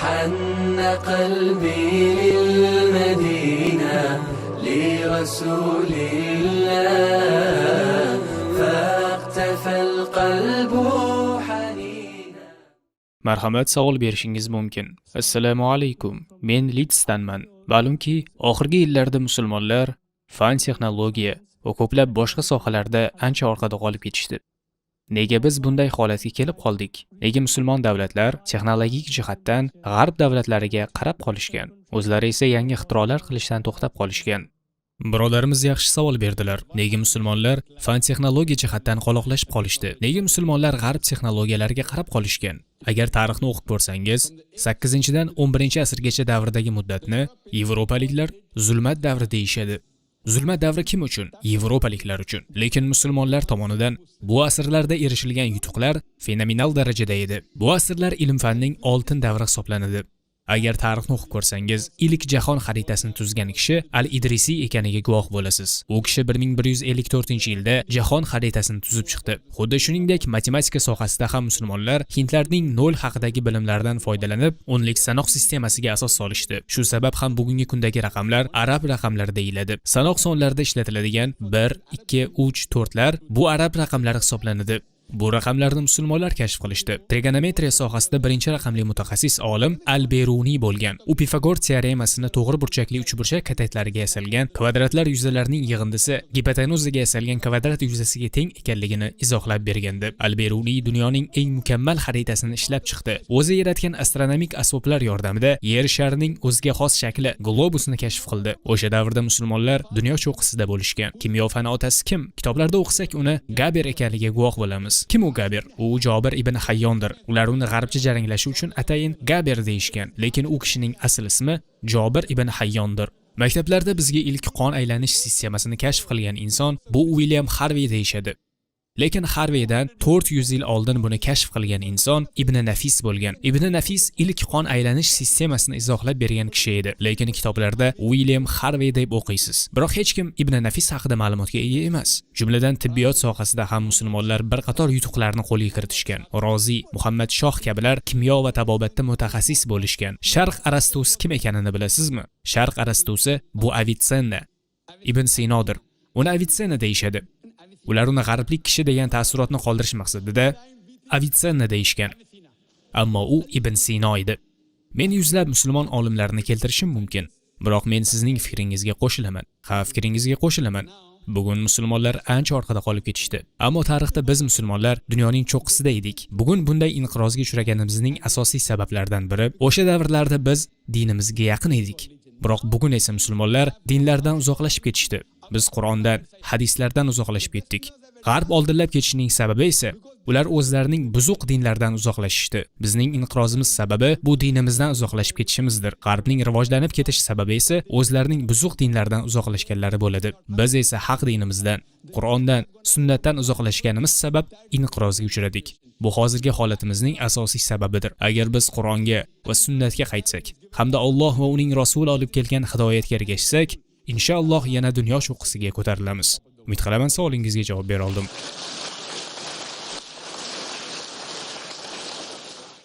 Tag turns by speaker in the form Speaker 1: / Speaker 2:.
Speaker 1: حن قلبي للمدينة لرسول الله فاقتفى القلب حنينا
Speaker 2: marhamat savol berishingiz mumkin assalomu alaykum men lidsdanman ma'lumki oxirgi yillarda musulmonlar fan texnologiya va ko'plab boshqa sohalarda ancha orqada qolib ketishdi Nega biz bunday holatga kelib qoldik? Nega musulmon davlatlar texnologik jihatdan g'arb davlatlariga qarab qolishgan? O'zlari esa yangi ixtirolar qilishdan to'xtab qolishgan. Birodarimiz yaxshi savol berdilar. Nega musulmonlar fan texnologiya jihatdan qoloqlashib qolishdi? Nega musulmonlar g'arb texnologiyalariga qarab qolishgan? Agar tarixni o'qib ko'rsangiz 8-dan 11 asrgacha davrdagi muddatni yevropaliklar zulmat davri deyishadi. Zulmat davri kim uchun? Yevropaliklar uchun. Lekin musulmonlar tomonidan bu asrlarda erishilgan yutuqlar fenomenal darajada edi. Bu asrlar ilm fanning oltin davri hisoblanadi. Agar tarixni o'qib ko'rsangiz ilk jahon xaritasini tuzgan kishi al idrisiy ekaniga guvoh bo'lasiz. U kishi 1154 yilda jahon xaritasini tuzib chiqdi. Xuddi shuningdek matematika sohasida ham musulmonlar hindlarning nol haqidagi bilimlaridan foydalanib o'nlik sanoq sistemasiga asos solishdi. Shu sabab ham bugungi kundagi raqamlar arab raqamlari deyiladi. Sanoq sonlarida ishlatiladigan 1 2 3 4 lar bu arab raqamlari hisoblanadi. Bu raqamlarni musulmonlar kashf qilishdi. Trigonometriya sohasida birinchi raqamli mutaxassis olim Al-Beruniy bo'lgan. U Pifagor teoremasini to'g'ri burchakli uchburchak katetlariga yasalgan kvadratlar yuzalarining yig'indisi gipotenuzaga yasalgan kvadrat yuzasiga teng ekanligini izohlab bergandi. Al-Beruniy dunyoning eng mukammal xaritasini ishlab chiqdi. O'zi yaratgan astronomik asboblar yordamida Yer sharining o'ziga xos shakli globusni kashf qildi. O'sha davrda musulmonlar dunyo cho'qqisida bo'lishgan. Kimyo fani otasi kim? Kitoblarda o'qisak uni Gaber ekanligiga guvoh bo'lamiz. Kim u Gaber? U Jobir ibn Hayyondir. Ular uni g'arbcha jaranglashi uchun atayin Gaber deyishgan, lekin u kishining asl ismi Jobir ibn Hayyondir. Maktablarda bizga ilk qon aylanish sistemasini kashf qilgan inson bu William Harvey deyishadi. Lekin Harveydan 400 yil oldin buni kashf qilgan inson Ibn Nafis bo'lgan. Ibn Nafis ilk qon aylanish sistemasini izohlab bergan kishi edi. Lekin kitoblarda William Harvey deb o'qiysiz. Biroq hech kim Ibn Nafis haqida ma'lumotga ega emas. Jumladan tibbiyot sohasida ham musulmonlar bir qator yutuqlarni qo'lga kiritishgan. Rozi, Muhammad Shoh kabilar kimyo va tabobatda mutaxassis bo'lishgan. Sharq Arastusi kim ekanini bilasizmi? Sharq Arastusi bu Avicenna. Ibn Sinodir. Uni Avicenna deyishadi. Ular uni g'arblik kishi degan taassurotni qoldirish maqsadida avitsenna deyishgan. Ammo u Ibn Sino edi. Men yuzlab musulmon olimlarini keltirishim mumkin, biroq men sizning fikringizga qo'shilaman. Ha, fikringizga qo'shilaman. Bugun musulmonlar ancha orqada qolib ketishdi. Ammo tarixda biz musulmonlar dunyoning cho'qqisida edik. Bugun bunday inqirozga uchraganimizning asosiy sabablaridan biri o'sha davrlarda biz dinimizga yaqin edik. Biroq bugun esa musulmonlar dinlardan uzoqlashib ketishdi. Biz Qur'ondan, hadislardan uzoqlashib ketdik. G'arb oldinlab ketishining sababi esa ular o'zlarining buzuq dinlardan uzoqlashishdi. Bizning inqirozimiz sababi bu dinimizdan uzoqlashib ketishimizdir. G'arbning rivojlanib ketish sababi esa o'zlarining buzuq dinlardan uzoqlashganlari bo'ladi. Biz esa haq dinimizdan, Qur'ondan, sunnatdan uzoqlashganimiz sabab inqirozga uchradik. Bu hozirgi holatimizning asosiy sababidir. Agar biz Qur'onga va sunnatga qaytsak, hamda Alloh va uning rasuli olib kelgan hidoyatga ergashsak, inshaalloh yana dunyo cho'qqisiga ko'tarilamiz. Umid qilaman savolingizga javob bera oldim.